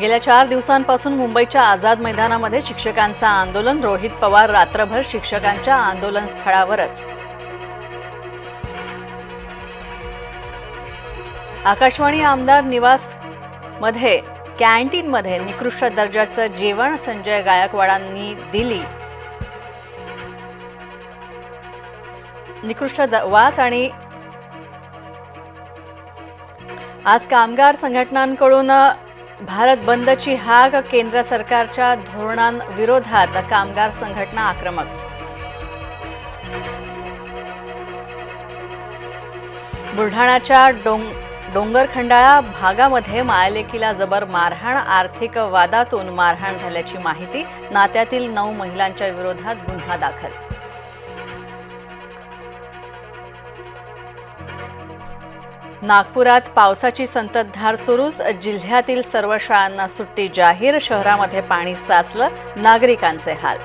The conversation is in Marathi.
गेल्या चार दिवसांपासून मुंबईच्या आझाद मैदानामध्ये शिक्षकांचं आंदोलन रोहित पवार रात्रभर शिक्षकांच्या आंदोलन स्थळावरच आकाशवाणी आमदार निवासमध्ये कॅन्टीनमध्ये निकृष्ट दर्जाचं जेवण संजय गायकवाडांनी दिली. निकृष्ट द- वास आणि आज कामगार संघटनांकडून भारत बंदची हाक केंद्र सरकारच्या धोरणांविरोधात कामगार संघटना आक्रमक. बुलढाण्याच्या डोंग डोंगरखंडाळा भागामध्ये मायालेकीला जबर मारहाण आर्थिक वादातून मारहाण झाल्याची माहिती नात्यातील नऊ महिलांच्या विरोधात गुन्हा दाखल. नागपुरात पावसाची संततधार सुरूच. जिल्ह्यातील सर्व शाळांना सुट्टी जाहीर. शहरामध्ये पाणी साचलं. नागरिकांचे हाल.